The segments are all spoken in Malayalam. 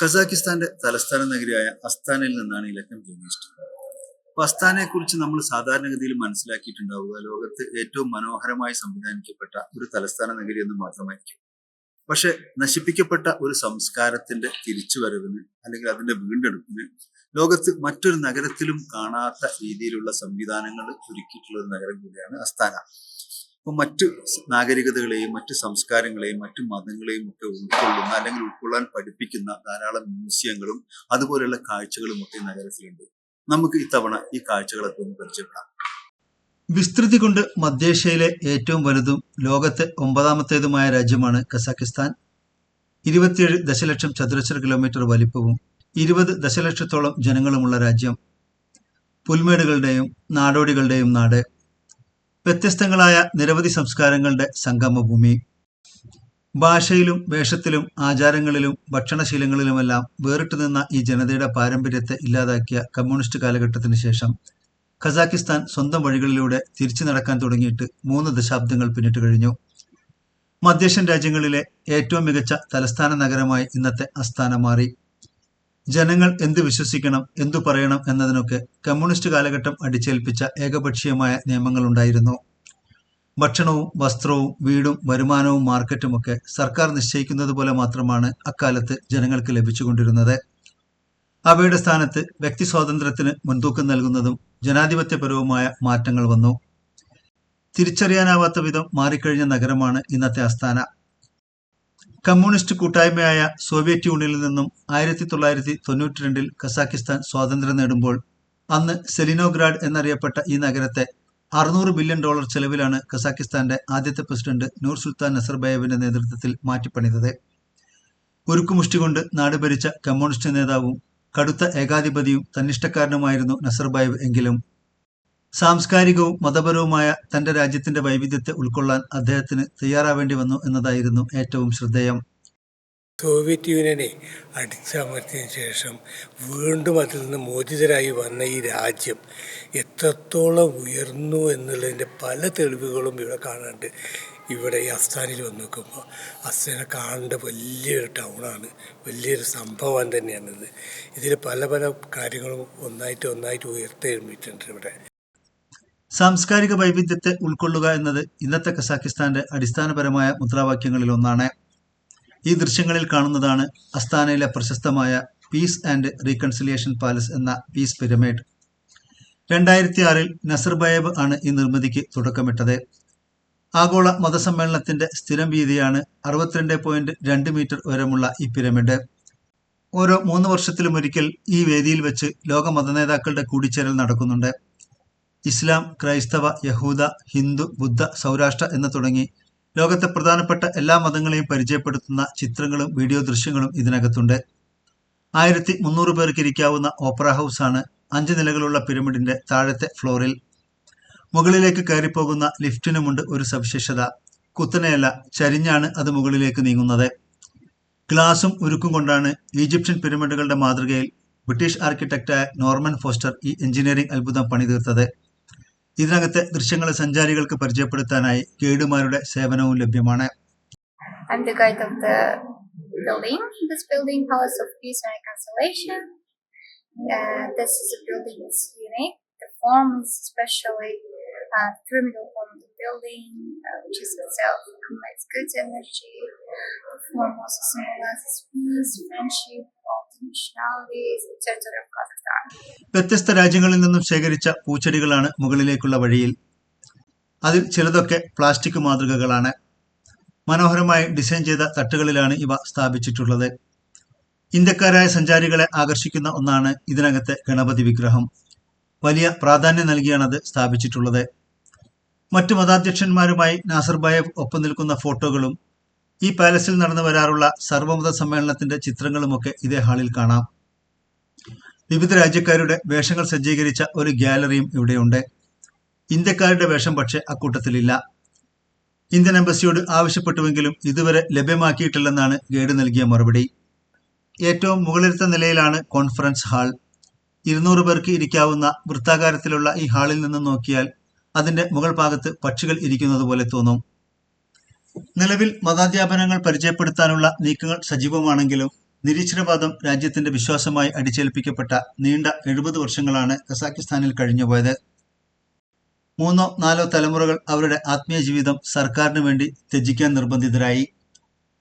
കസാക്കിസ്ഥാന്റെ തലസ്ഥാന നഗരിയായ അസ്താനയിൽ നിന്നാണ് ഈ ലക്കം ജന്മിച്ചത് അപ്പൊ അസ്താനയെ കുറിച്ച് നമ്മൾ സാധാരണഗതിയിൽ മനസ്സിലാക്കിയിട്ടുണ്ടാവുക ലോകത്ത് ഏറ്റവും മനോഹരമായി സംവിധാനിക്കപ്പെട്ട ഒരു തലസ്ഥാന നഗരി എന്ന് മാത്രമായിരിക്കും. പക്ഷെ നശിപ്പിക്കപ്പെട്ട ഒരു സംസ്കാരത്തിന്റെ തിരിച്ചുവരവിന് അല്ലെങ്കിൽ അതിന്റെ വീണ്ടെടുപ്പിന് ലോകത്ത് മറ്റൊരു നഗരത്തിലും കാണാത്ത രീതിയിലുള്ള സംവിധാനങ്ങൾ ഒരുക്കിയിട്ടുള്ള ഒരു നഗരം കൂടിയാണ് അസ്താന. അപ്പൊ മറ്റ് നാഗരികതകളെയും മറ്റ് സംസ്കാരങ്ങളെയും മറ്റു മതങ്ങളെയും ഒക്കെ ഉൾക്കൊള്ളുന്ന അല്ലെങ്കിൽ ഉൾക്കൊള്ളാൻ പഠിപ്പിക്കുന്ന ധാരാളം മ്യൂസിയങ്ങളും അതുപോലെയുള്ള കാഴ്ചകളും ഒക്കെ നഗരത്തിലുണ്ട്. നമുക്ക് ഇത്തവണ ഈ കാഴ്ചകളൊക്കെ ഒന്ന് പരിചയപ്പെടാം. വിസ്തൃതി കൊണ്ട് മധ്യേഷ്യയിലെ ഏറ്റവും വലുതും ലോകത്തെ ഒമ്പതാമത്തേതുമായ രാജ്യമാണ് കസാക്കിസ്ഥാൻ ഇരുപത്തിയേഴ് ദശലക്ഷം ചതുരശ്ര കിലോമീറ്റർ വലിപ്പവും ഇരുപത് ദശലക്ഷത്തോളം ജനങ്ങളുമുള്ള രാജ്യം. പുൽമേടുകളുടെയും നാടോടികളുടെയും നാട് വ്യത്യസ്തങ്ങളായ നിരവധി സംസ്കാരങ്ങളുടെ സംഗമഭൂമി. ഭാഷയിലും വേഷത്തിലും ആചാരങ്ങളിലും ഭക്ഷണശീലങ്ങളിലുമെല്ലാം വേറിട്ടു നിന്ന ഈ ജനതയുടെ പാരമ്പര്യത്തെ ഇല്ലാതാക്കിയ കമ്മ്യൂണിസ്റ്റ് കാലഘട്ടത്തിന് ശേഷം ഖസാക്കിസ്ഥാൻ സ്വന്തം വഴികളിലൂടെ തിരിച്ചു നടക്കാൻ തുടങ്ങിയിട്ട് മൂന്ന് ദശാബ്ദങ്ങൾ പിന്നിട്ട് കഴിഞ്ഞു. മധ്യേഷ്യൻ രാജ്യങ്ങളിലെ ഏറ്റവും മികച്ച തലസ്ഥാന നഗരമായി ഇന്നത്തെ അസ്ഥാന മാറി. ജനങ്ങൾ എന്ത് വിശ്വസിക്കണം എന്തു പറയണം എന്നതിനൊക്കെ കമ്മ്യൂണിസ്റ്റ് കാലഘട്ടം അടിച്ചേൽപ്പിച്ച ഏകപക്ഷീയമായ നിയമങ്ങളുണ്ടായിരുന്നു. ഭക്ഷണവും വസ്ത്രവും വീടും വരുമാനവും മാർക്കറ്റുമൊക്കെ സർക്കാർ നിശ്ചയിക്കുന്നത് പോലെ മാത്രമാണ് അക്കാലത്ത് ജനങ്ങൾക്ക് ലഭിച്ചുകൊണ്ടിരുന്നത്. അവയുടെ സ്ഥാനത്ത് വ്യക്തി സ്വാതന്ത്ര്യത്തിന് മുൻതൂക്കം നൽകുന്നതും ജനാധിപത്യപരവുമായ മാറ്റങ്ങൾ വന്നു. തിരിച്ചറിയാനാവാത്ത വിധം മാറിക്കഴിഞ്ഞ നഗരമാണ് ഇന്നത്തെ അസ്ഥാന കമ്മ്യൂണിസ്റ്റ് കൂട്ടായ്മയായ സോവിയറ്റ് യൂണിയനിൽ നിന്നും ആയിരത്തി തൊള്ളായിരത്തി തൊണ്ണൂറ്റി രണ്ടിൽ കസാക്കിസ്ഥാൻ സ്വാതന്ത്ര്യം നേടുമ്പോൾ അന്ന് സെലിനോഗ്രാഡ് എന്നറിയപ്പെട്ട ഈ നഗരത്തെ അറുന്നൂറ് ബില്യൺ ഡോളർ ചെലവിലാണ് കസാക്കിസ്ഥാന്റെ ആദ്യത്തെ പ്രസിഡന്റ് നൂർ സുൽത്താൻ നസർബയേവിന്റെ നേതൃത്വത്തിൽ മാറ്റിപ്പണിതത്. ഉരുക്കുമുഷ്ടി കൊണ്ട് നാട് ഭരിച്ച കമ്മ്യൂണിസ്റ്റ് നേതാവും കടുത്ത ഏകാധിപതിയും തന്നിഷ്ടക്കാരനുമായിരുന്നു നസർബായവ് എങ്കിലും സാംസ്കാരികവും മതപരവുമായ തന്റെ രാജ്യത്തിന്റെ വൈവിധ്യത്തെ ഉൾക്കൊള്ളാൻ അദ്ദേഹത്തിന് തയ്യാറാവേണ്ടി വന്നു എന്നതായിരുന്നു ഏറ്റവും ശ്രദ്ധേയം. സോവിയറ്റ് യൂണിയനെ അടിച്ചമർത്തിയതിനു ശേഷം വീണ്ടും അതിൽ നിന്ന് മോചിതരായി വന്ന ഈ രാജ്യം എത്രത്തോളം ഉയർന്നു എന്നുള്ളതിന്റെ പല തെളിവുകളും ഇവിടെ കാണാണ്ട് ഇവിടെ ഈ അസ്ഥാനിൽ വന്ന് നോക്കുമ്പോൾ അസ്താനെ കാണേണ്ട വലിയൊരു ടൗണാണ്. വലിയൊരു സംഭവം തന്നെയാണിത്. ഇതിൽ പല പല കാര്യങ്ങളും ഒന്നായിട്ട് ഒന്നായിട്ട് ഉയർത്തെഴുമിട്ടുണ്ട് ഇവിടെ. സാംസ്കാരിക വൈവിധ്യത്തെ ഉൾക്കൊള്ളുക എന്നത് ഇന്നത്തെ കസാക്കിസ്ഥാന്റെ അടിസ്ഥാനപരമായ മുദ്രാവാക്യങ്ങളിൽ ഒന്നാണ്. ഈ ദൃശ്യങ്ങളിൽ കാണുന്നതാണ് അസ്താനയിലെ പ്രശസ്തമായ പീസ് ആൻഡ് റീകൺസിലിയേഷൻ പാലസ് എന്ന പീസ് പിരമിഡ് രണ്ടായിരത്തി ആറിൽ നസർബയേബ് ആണ് ഈ നിർമ്മിതിക്ക് തുടക്കമിട്ടത്. ആഗോള മതസമ്മേളനത്തിന്റെ സ്ഥിരം വീതിയാണ് അറുപത്തിരണ്ട് പോയിന്റ് രണ്ട് മീറ്റർ ഉയരമുള്ള ഈ പിരമിഡ് ഓരോ മൂന്ന് വർഷത്തിലുമൊരിക്കൽ ഈ വേദിയിൽ വെച്ച് ലോക മതനേതാക്കളുടെ കൂടിച്ചേരൽ നടക്കുന്നുണ്ട്. ഇസ്ലാം ക്രൈസ്തവ യഹൂദ ഹിന്ദു ബുദ്ധ സൗരാഷ്ട്ര എന്ന് തുടങ്ങി ലോകത്തെ പ്രധാനപ്പെട്ട എല്ലാ മതങ്ങളെയും പരിചയപ്പെടുത്തുന്ന ചിത്രങ്ങളും വീഡിയോ ദൃശ്യങ്ങളും ഇതിനകത്തുണ്ട്. ആയിരത്തി മുന്നൂറ് പേർക്ക് ഇരിക്കാവുന്ന ഓപ്പറ ഹൗസ് ആണ് അഞ്ച് നിലകളുള്ള പിരമിഡിന്റെ താഴത്തെ ഫ്ലോറിൽ. മുകളിലേക്ക് കയറിപ്പോകുന്ന ലിഫ്റ്റിനുമുണ്ട് ഒരു സവിശേഷത. കുത്തനെയല്ല ചരിഞ്ഞാണ് അത് മുകളിലേക്ക് നീങ്ങുന്നത്. ഗ്ലാസും ഉരുക്കും കൊണ്ടാണ് ഈജിപ്ഷ്യൻ പിരമിഡുകളുടെ മാതൃകയിൽ ബ്രിട്ടീഷ് ആർക്കിടെക്റ്റായ നോർമൻ ഫോസ്റ്റർ ഈ എഞ്ചിനീയറിംഗ് അത്ഭുതം പണിതീർത്തത്. ഇതിനകത്തെ ദൃശ്യങ്ങളെ സഞ്ചാരികൾക്ക് പരിചയപ്പെടുത്താനായി ഗൈഡുമാരുടെ സേവനവും ലഭ്യമാണ് I'm the guide of building. This building, Palace of Peace and Reconciliation. Uh, this is a building is unique. The form is especially uh, pyramidal form of the building, uh, which is itself combines good energy. The form also symbolizes peace, friendship, all വ്യത്യസ്ത രാജ്യങ്ങളിൽ നിന്നും ശേഖരിച്ച പൂച്ചെടികളാണ് മുകളിലേക്കുള്ള വഴിയിൽ. അതിൽ ചിലതൊക്കെ പ്ലാസ്റ്റിക് മാതൃകകളാണ്. മനോഹരമായി ഡിസൈൻ ചെയ്ത തട്ടുകളിലാണ് ഇവ സ്ഥാപിച്ചിട്ടുള്ളത്. ഇന്ത്യക്കാരായ സഞ്ചാരികളെ ആകർഷിക്കുന്ന ഒന്നാണ് ഇതിനകത്തെ ഗണപതി വിഗ്രഹം. വലിയ പ്രാധാന്യം നൽകിയാണ് അത് സ്ഥാപിച്ചിട്ടുള്ളത്. മറ്റു മതാധ്യക്ഷന്മാരുമായി നാസർബായവ് ഒപ്പം നിൽക്കുന്ന ഫോട്ടോകളും ഈ പാലസിൽ നടന്നു വരാറുള്ള സർവമത സമ്മേളനത്തിന്റെ ചിത്രങ്ങളുമൊക്കെ ഇതേ ഹാളിൽ കാണാം. വിവിധ രാജ്യക്കാരുടെ വേഷങ്ങൾ സജ്ജീകരിച്ച ഒരു ഗ്യാലറിയും ഇവിടെയുണ്ട്. ഇന്ത്യക്കാരുടെ വേഷം പക്ഷേ അക്കൂട്ടത്തിലില്ല. ഇന്ത്യൻ എംബസിയോട് ആവശ്യപ്പെട്ടുവെങ്കിലും ഇതുവരെ ലഭ്യമാക്കിയിട്ടില്ലെന്നാണ് ഗൈഡ് നൽകിയ മറുപടി. ഏറ്റവും മുകളിലത്തെ നിലയിലാണ് കോൺഫറൻസ് ഹാൾ. ഇരുന്നൂറ് പേർക്ക് ഇരിക്കാവുന്ന വൃത്താകാരത്തിലുള്ള ഈ ഹാളിൽ നിന്ന് നോക്കിയാൽ അതിന്റെ മുകൾ ഭാഗത്ത് പക്ഷികൾ ഇരിക്കുന്നത് പോലെ തോന്നും. നിലവിൽ മതാധ്യാപനങ്ങൾ പരിചയപ്പെടുത്താനുള്ള നീക്കങ്ങൾ സജീവമാണെങ്കിലും നിരീശ്വരവാദം രാജ്യത്തിന്റെ വിശ്വാസമായി അടിച്ചേൽപ്പിക്കപ്പെട്ട നീണ്ട എഴുപത് വർഷങ്ങളാണ് കസാക്കിസ്ഥാനിൽ കഴിഞ്ഞുപോയത്. മൂന്നോ നാലോ തലമുറകൾ അവരുടെ ആത്മീയ ജീവിതം സർക്കാരിന് വേണ്ടി ത്യജിക്കാൻ നിർബന്ധിതരായി.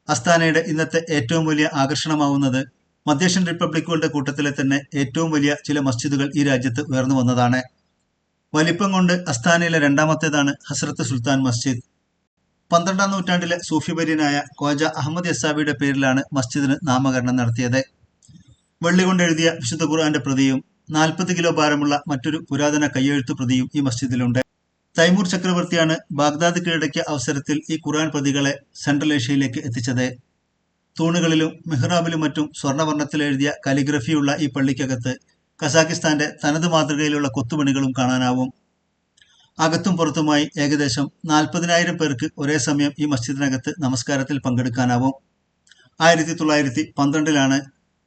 അസ്താനയുടെ ഇന്നത്തെ ഏറ്റവും വലിയ ആകർഷണമാവുന്നത് മധ്യേഷ്യൻ റിപ്പബ്ലിക്കുകളുടെ കൂട്ടത്തിലെ തന്നെ ഏറ്റവും വലിയ ചില മസ്ജിദുകൾ ഈ രാജ്യത്ത് ഉയർന്നു വന്നതാണ്. വലിപ്പം കൊണ്ട് അസ്താനയിലെ രണ്ടാമത്തേതാണ് ഹസ്രത്ത് സുൽത്താൻ മസ്ജിദ്. പന്ത്രണ്ടാം നൂറ്റാണ്ടിലെ സൂഫിബര്യനായ ഖ്വാജ അഹമ്മദ് യസാബിയുടെ പേരിലാണ് മസ്ജിദിന് നാമകരണം നടത്തിയത്. വെള്ളി കൊണ്ട് എഴുതിയ വിശുദ്ധ ഖുർആന്റെ പ്രതിയും നാൽപ്പത് കിലോ ഭാരമുള്ള മറ്റൊരു പുരാതന കയ്യെഴുത്ത് പ്രതിയും ഈ മസ്ജിദിലുണ്ട്. തൈമൂർ ചക്രവർത്തിയാണ് ബാഗ്ദാദ് കീഴടക്കിയ അവസരത്തിൽ ഈ ഖുർആൻ പ്രതികളെ സെൻട്രൽ ഏഷ്യയിലേക്ക് എത്തിച്ചത്. തൂണുകളിലും മെഹ്റാബിലും മറ്റും സ്വർണവർണത്തിൽ എഴുതിയ കലിഗ്രഫിയുള്ള ഈ പള്ളിക്കകത്ത് കസാക്കിസ്ഥാന്റെ തനത് മാതൃകയിലുള്ള കൊത്തുപണികളും കാണാനാവും. അകത്തും പുറത്തുമായി ഏകദേശം നാൽപ്പതിനായിരം പേർക്ക് ഒരേ സമയം ഈ മസ്ജിദിനകത്ത് നമസ്കാരത്തിൽ പങ്കെടുക്കാനാവും. ആയിരത്തി തൊള്ളായിരത്തി പന്ത്രണ്ടിലാണ്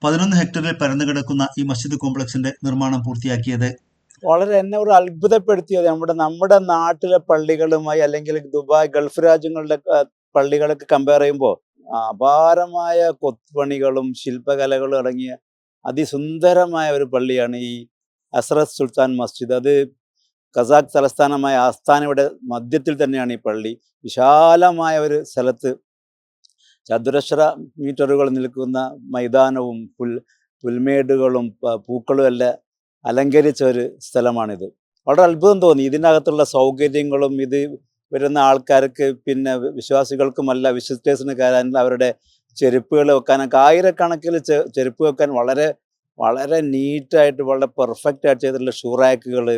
പതിനൊന്ന് ഹെക്ടറിൽ പരന്നു കിടക്കുന്ന ഈ മസ്ജിദ് കോംപ്ലക്സിന്റെ നിർമ്മാണം പൂർത്തിയാക്കിയത്. വളരെ എന്നെ ഒരു അത്ഭുതപ്പെടുത്തിയത് നമ്മുടെ നമ്മുടെ നാട്ടിലെ പള്ളികളുമായി അല്ലെങ്കിൽ ദുബായ് ഗൾഫ് രാജ്യങ്ങളുടെ പള്ളികളൊക്കെ കമ്പയർ ചെയ്യുമ്പോൾ അപാരമായ കൊത്തുപണികളും ശില്പകലകളും അടങ്ങിയ അതിസുന്ദരമായ ഒരു പള്ളിയാണ് ഈ അസ്രത് സുൽത്താൻ മസ്ജിദ്. അത് കസാഖ് തലസ്ഥാനമായ ആസ്ഥാനയുടെ മധ്യത്തിൽ തന്നെയാണ് ഈ പള്ളി. വിശാലമായ ഒരു സ്ഥലത്ത് ചതുരശ്ര മീറ്ററുകൾ നിൽക്കുന്ന മൈതാനവും പുൽ പുൽമേടുകളും പൂക്കളും എല്ലാം അലങ്കരിച്ച ഒരു സ്ഥലമാണിത്. വളരെ അത്ഭുതം തോന്നി. ഇതിനകത്തുള്ള സൗകര്യങ്ങളും ഇത് വരുന്ന ആൾക്കാർക്ക് പിന്നെ വിശ്വാസികൾക്കുമല്ല വിസിറ്റേഴ്സിന് കയറാൻ അവരുടെ ചെരുപ്പുകൾ വെക്കാനൊക്കെ ആയിരക്കണക്കിൽ ചെരുപ്പ് വെക്കാൻ വളരെ വളരെ നീറ്റായിട്ട് വളരെ പെർഫെക്റ്റ് ആയിട്ട് ചെയ്തിട്ടുള്ള ഷൂറാക്കുകൾ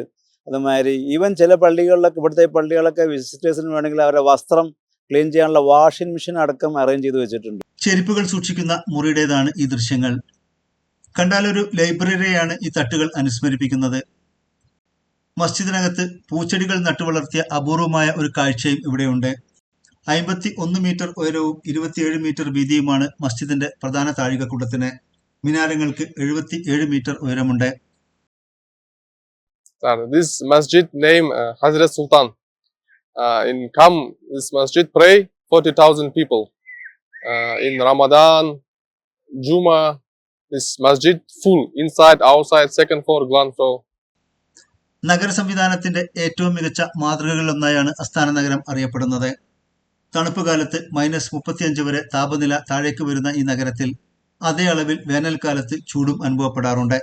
അതുമാതിരി ഈവൻ ചില പള്ളികളിലൊക്കെ ഇവിടുത്തെ പള്ളികളൊക്കെ വിസിറ്റേഴ്സിന് വേണമെങ്കിൽ അവരുടെ വസ്ത്രം ക്ലീൻ ചെയ്യാനുള്ള വാഷിംഗ് മെഷീൻ അടക്കം അറേഞ്ച് ചെയ്ത് വെച്ചിട്ടുണ്ട്. ചെരുപ്പുകൾ സൂക്ഷിക്കുന്ന മുറിയുടേതാണ് ഈ ദൃശ്യങ്ങൾ. കണ്ടാലൊരു ലൈബ്രറിയാണ് ഈ തട്ടുകൾ അനുസ്മരിപ്പിക്കുന്നത്. മസ്ജിദിനകത്ത് പൂച്ചെടികൾ നട്ടുവളർത്തിയ അപൂർവമായ ഒരു കാഴ്ചയും ഇവിടെയുണ്ട്. അമ്പത്തി ഒന്ന് മീറ്റർ ഉയരവും ഇരുപത്തിയേഴ് മീറ്റർ വീതിയുമാണ് മസ്ജിദിന്റെ പ്രധാന താഴികക്കുടത്തിന് മിനാരങ്ങൾക്ക് എഴുപത്തി ഏഴ് മീറ്റർ ഉയരമുണ്ട്. This masjid name uh, Hazrat Sultan. Uh, in come this masjid pray 40,000 people. Uh, in Ramadan, Juma, this masjid full inside, outside, second floor, ground floor. നഗര ഏറ്റവും മികച്ച മാതൃകകളിലൊന്നായാണ് അസ്ഥാന നഗരം അറിയപ്പെടുന്നത് തണുപ്പ് കാലത്ത് മൈനസ് മുപ്പത്തിയഞ്ച് വരെ താപനില താഴേക്ക് വരുന്ന ഈ നഗരത്തിൽ അതേ അളവിൽ വേനൽക്കാലത്ത് ചൂടും അനുഭവപ്പെടാറുണ്ട്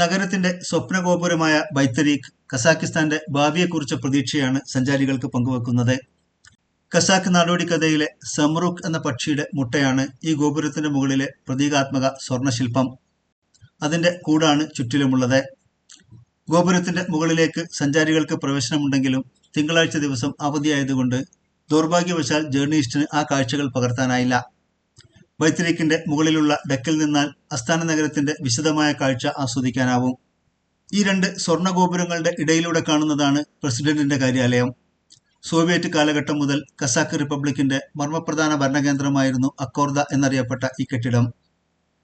നഗരത്തിന്റെ സ്വപ്നഗോപുരമായ ബൈത്തരീഖ് കസാക്കിസ്ഥാന്റെ ഭാവിയെക്കുറിച്ച പ്രതീക്ഷയാണ് സഞ്ചാരികൾക്ക് പങ്കുവെക്കുന്നത്. കസാക്ക് നാടോടിക്കഥയിലെ സമറുഖ് എന്ന പക്ഷിയുടെ മുട്ടയാണ് ഈ ഗോപുരത്തിന്റെ മുകളിലെ പ്രതീകാത്മക സ്വർണശില്പം. അതിന്റെ കൂടാണ് ചുറ്റിലുമുള്ളത്. ഗോപുരത്തിന്റെ മുകളിലേക്ക് സഞ്ചാരികൾക്ക് പ്രവേശനമുണ്ടെങ്കിലും തിങ്കളാഴ്ച ദിവസം അവധിയായതുകൊണ്ട് ദൗർഭാഗ്യവശാൽ ജേർണലിസ്റ്റിന് ആ കാഴ്ചകൾ പകർത്താനായില്ല. വൈത്തിരിക്കിന്റെ മുകളിലുള്ള ഡെക്കിൽ നിന്നാൽ അസ്ഥാന നഗരത്തിന്റെ വിശദമായ കാഴ്ച ആസ്വദിക്കാനാവും. ഈ രണ്ട് സ്വർണ ഗോപുരങ്ങളുടെ ഇടയിലൂടെ കാണുന്നതാണ് പ്രസിഡന്റിന്റെ കാര്യാലയം. സോവിയറ്റ് കാലഘട്ടം മുതൽ കസാക്ക് റിപ്പബ്ലിക്കിന്റെ മർമ്മപ്രധാന ഭരണകേന്ദ്രമായിരുന്നു അക്കോർദ എന്നറിയപ്പെട്ട ഈ കെട്ടിടം.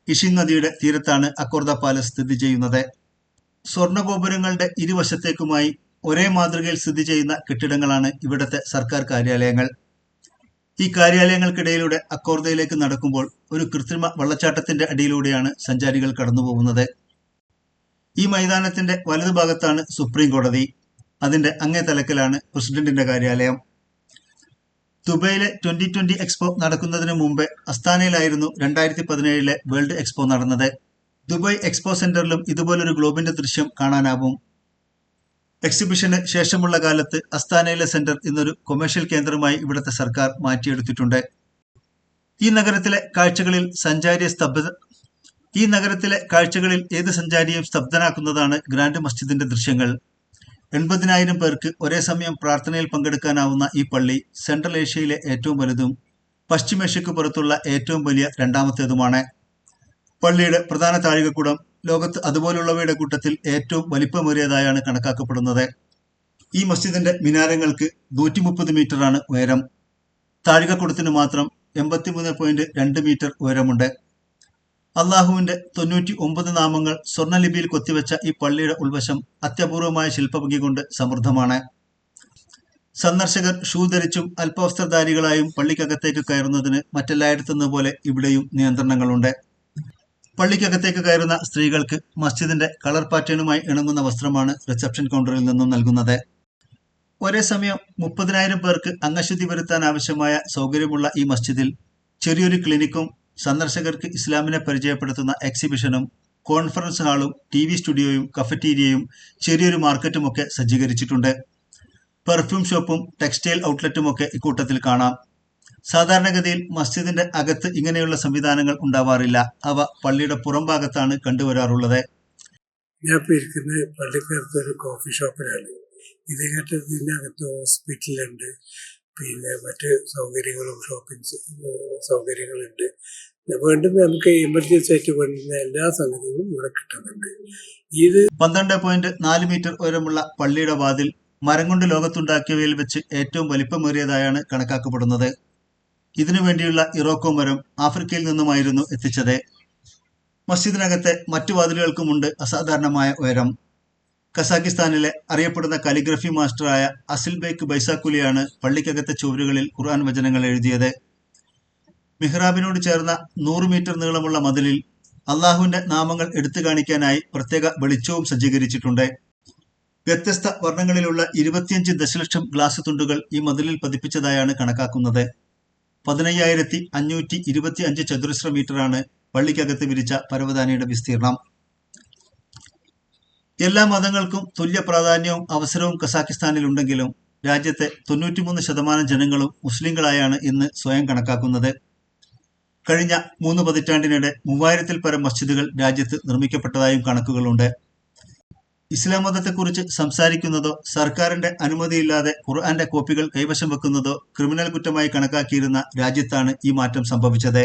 ഇഷിൻ നദിയുടെ തീരത്താണ് അക്കോർദ പാലസ് സ്ഥിതി ചെയ്യുന്നത്. സ്വർണ ഗോപുരങ്ങളുടെ ഇരുവശത്തേക്കുമായി ഒരേ മാതൃകയിൽ സ്ഥിതി ചെയ്യുന്ന കെട്ടിടങ്ങളാണ് ഇവിടുത്തെ സർക്കാർ കാര്യാലയങ്ങൾ. ഈ കാര്യാലയങ്ങൾക്കിടയിലൂടെ അക്കോർദയിലേക്ക് നടക്കുമ്പോൾ ഒരു കൃത്രിമ വെള്ളച്ചാട്ടത്തിന്റെ അടിയിലൂടെയാണ് സഞ്ചാരികൾ കടന്നുപോകുന്നത്. ഈ മൈതാനത്തിന്റെ വലതുഭാഗത്താണ് സുപ്രീം കോടതി. അതിന്റെ അങ്ങേ തലക്കിലാണ് പ്രസിഡന്റിന്റെ കാര്യാലയം. ദുബൈയിലെ ട്വന്റി ട്വന്റി എക്സ്പോ നടക്കുന്നതിന് മുമ്പ് അസ്താനയിലായിരുന്നു രണ്ടായിരത്തി പതിനേഴിലെ വേൾഡ് എക്സ്പോ നടന്നത്. ദുബായ് എക്സ്പോ സെന്ററിലും ഇതുപോലൊരു ഗ്ലോബിന്റെ ദൃശ്യം കാണാനാവും. എക്സിബിഷന് ശേഷമുള്ള കാലത്ത് അസ്താനയിലെ സെന്റർ ഇന്നൊരു കൊമേഴ്ഷ്യൽ കേന്ദ്രമായി ഇവിടുത്തെ സർക്കാർ മാറ്റിയെടുത്തിട്ടുണ്ട്. ഈ നഗരത്തിലെ കാഴ്ചകളിൽ സഞ്ചാരിയെ സ്തബ്ധ ഈ നഗരത്തിലെ കാഴ്ചകളിൽ ഏത് സഞ്ചാരിയും സ്തബ്ധനാക്കുന്നതാണ് ഗ്രാൻഡ് മസ്ജിദിന്റെ ദൃശ്യങ്ങൾ. എൺപതിനായിരം പേർക്ക് ഒരേ സമയം പ്രാർത്ഥനയിൽ പങ്കെടുക്കാനാവുന്ന ഈ പള്ളി സെൻട്രൽ ഏഷ്യയിലെ ഏറ്റവും വലുതും പശ്ചിമേഷ്യക്ക് പുറത്തുള്ള ഏറ്റവും വലിയ രണ്ടാമത്തേതുമാണ്. പള്ളിയുടെ പ്രധാന താഴികക്കുടം ലോകത്ത് അതുപോലുള്ളവയുടെ കൂട്ടത്തിൽ ഏറ്റവും വലിപ്പമേറിയതായാണ് കണക്കാക്കപ്പെടുന്നത്. ഈ മസ്ജിദിന്റെ മിനാരങ്ങൾക്ക് നൂറ്റി മുപ്പത് മീറ്ററാണ് ഉയരം. താഴികക്കുടത്തിന് മാത്രം എൺപത്തിമൂന്ന് പോയിന്റ് രണ്ട് മീറ്റർ ഉയരമുണ്ട്. അള്ളാഹുവിന്റെ തൊണ്ണൂറ്റി ഒമ്പത് നാമങ്ങൾ സ്വർണലിപിയിൽ കൊത്തിവെച്ച ഈ പള്ളിയുടെ ഉൾവശം അത്യപൂർവമായ ശില്പഭംഗി കൊണ്ട് സമൃദ്ധമാണ്. സന്ദർശകർ ഷൂ ധരിച്ചും അല്പവസ്ത്രധാരികളായും പള്ളിക്കകത്തേക്ക് കയറുന്നതിന് മറ്റെല്ലായിടത്തുനിന്ന് പോലെ ഇവിടെയും നിയന്ത്രണങ്ങളുണ്ട്. പള്ളിക്കകത്തേക്ക് കയറുന്ന സ്ത്രീകൾക്ക് മസ്ജിദിന്റെ കളർ പാറ്റേണുമായി ഇണങ്ങുന്ന വസ്ത്രമാണ് റിസപ്ഷൻ കൗണ്ടറിൽ നിന്നും നൽകുന്നത്. ഒരേ സമയം മുപ്പതിനായിരം പേർക്ക് അംഗശുദ്ധി വരുത്താൻ ആവശ്യമായ സൗകര്യമുള്ള ഈ മസ്ജിദിൽ ചെറിയൊരു ക്ലിനിക്കും സന്ദർശകർക്ക് ഇസ്ലാമിനെ പരിചയപ്പെടുത്തുന്ന എക്സിബിഷനും കോൺഫറൻസ് ഹാളും ടി വി സ്റ്റുഡിയോയും കഫറ്റീരിയയും ചെറിയൊരു മാർക്കറ്റുമൊക്കെ സജ്ജീകരിച്ചിട്ടുണ്ട്. പെർഫ്യൂം ഷോപ്പും ടെക്സ്റ്റൈൽ ഔട്ട്ലെറ്റുമൊക്കെ ഇക്കൂട്ടത്തിൽ കാണാം. സാധാരണഗതിയിൽ മസ്ജിദിന്റെ അകത്ത് ഇങ്ങനെയുള്ള സംവിധാനങ്ങൾ ഉണ്ടാവാറില്ല. അവ പള്ളിയുടെ പുറം ഭാഗത്താണ് കണ്ടുവരാറുള്ളത്. ഞാൻ ഇരിക്കുന്നത് പള്ളിക്കകത്ത് ഒരു കോഫി ഷോപ്പിലാണ് ഇത് കേട്ടതിന്റെ അകത്ത് ഹോസ്പിറ്റലുണ്ട് പിന്നെ മറ്റ് സൗകര്യങ്ങളും ഷോപ്പിംഗ് സൗകര്യങ്ങളുണ്ട്. വേണ്ടുന്ന നമുക്ക് എമർജൻസി ആയിട്ട് വേണ്ടുന്ന എല്ലാ സംഗതികളും ഇവിടെ കിട്ടുന്നുണ്ട്. ഇത് പന്ത്രണ്ട് പോയിന്റ് നാല് മീറ്റർ ഉയരമുള്ള പള്ളിയുടെ വാതിൽ മരം കൊണ്ട് ലോകത്തുണ്ടാക്കിയവയിൽ വെച്ച് ഏറ്റവും വലിപ്പമേറിയതായാണ് കണക്കാക്കപ്പെടുന്നത്. ഇതിനു വേണ്ടിയുള്ള ഇറോക്കോ മരം ആഫ്രിക്കയിൽ നിന്നുമായിരുന്നു എത്തിച്ചത്. മസ്ജിദിനകത്തെ മറ്റു വാതിലുകൾക്കുമുണ്ട് അസാധാരണമായ ഉയരം. കസാക്കിസ്ഥാനിലെ അറിയപ്പെടുന്ന കാലിഗ്രഫി മാസ്റ്ററായ അസിൽ ബേക്ക് ബൈസാക്കുലിയാണ് പള്ളിക്കകത്തെ ചുവരുകളിൽ ഖുർആൻ വചനങ്ങൾ എഴുതിയത്. മിഹ്റാബിനോട് ചേർന്ന നൂറ് മീറ്റർ നീളമുള്ള മതിലിൽ അള്ളാഹുവിന്റെ നാമങ്ങൾ എടുത്തു കാണിക്കാനായി പ്രത്യേക വെളിച്ചവും സജ്ജീകരിച്ചിട്ടുണ്ട്. വ്യത്യസ്ത വർണങ്ങളിലുള്ള ഇരുപത്തിയഞ്ച് ദശലക്ഷം ഗ്ലാസ് തുണ്ടുകൾ ഈ മതിലിൽ പതിപ്പിച്ചതായാണ് കണക്കാക്കുന്നത്. പതിനയ്യായിരത്തി അഞ്ഞൂറ്റി ഇരുപത്തി അഞ്ച് ചതുരശ്ര മീറ്ററാണ് പള്ളിക്കകത്ത് വിരിച്ച പരവതാനിയുടെ വിസ്തീർണം. എല്ലാ മതങ്ങൾക്കും തുല്യ പ്രാധാന്യവും അവസരവും കസാക്കിസ്ഥാനിൽ ഉണ്ടെങ്കിലും രാജ്യത്തെ തൊണ്ണൂറ്റിമൂന്ന് ശതമാനം ജനങ്ങളും മുസ്ലിങ്ങളായാണ് ഇന്ന് സ്വയം കണക്കാക്കുന്നത്. കഴിഞ്ഞ മൂന്ന് പതിറ്റാണ്ടിനിടെ മൂവായിരത്തിൽ പരം മസ്ജിദുകൾ രാജ്യത്ത് നിർമ്മിക്കപ്പെട്ടതായും കണക്കുകളുണ്ട്. ഇസ്ലാം മതത്തെക്കുറിച്ച് സംസാരിക്കുന്നതോ സർക്കാരിന്റെ അനുമതിയില്ലാതെ ഖുർആന്റെ കോപ്പികൾ കൈവശം വെക്കുന്നതോ ക്രിമിനൽ കുറ്റമായി കണക്കാക്കിയിരുന്ന രാജ്യത്താണ് ഈ മാറ്റം സംഭവിച്ചത്.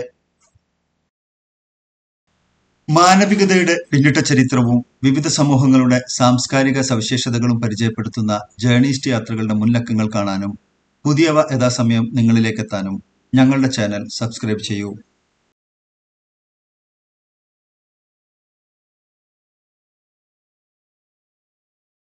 മാനവികതയുടെ പിന്നിട്ട ചരിത്രവും വിവിധ സമൂഹങ്ങളുടെ സാംസ്കാരിക സവിശേഷതകളും പരിചയപ്പെടുത്തുന്ന ജേർണിസ്റ്റ് യാത്രകളുടെ മുൻലക്കങ്ങൾ കാണാനും പുതിയവ യഥാസമയം നിങ്ങളിലേക്കെത്താനും ഞങ്ങളുടെ ചാനൽ സബ്സ്ക്രൈബ് ചെയ്യൂ.